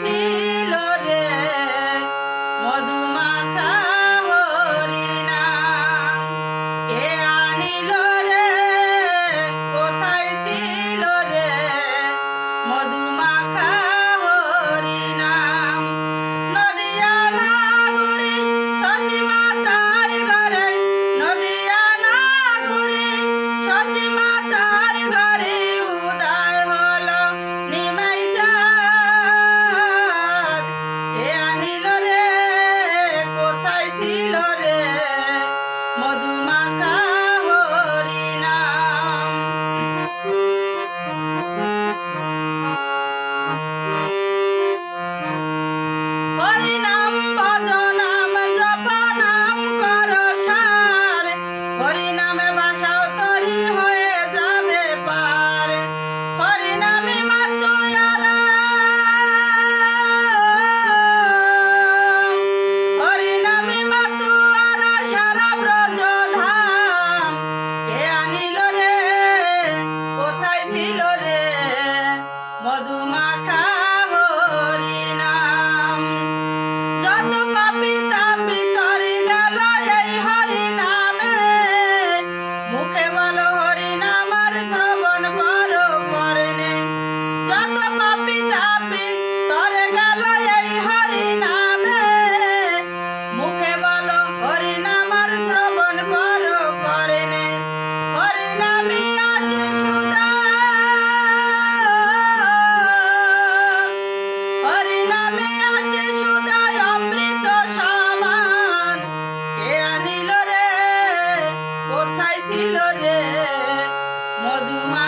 ছিল রে মধুমাখা হরিণা কে আনিল মধুমাখা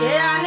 Yeah.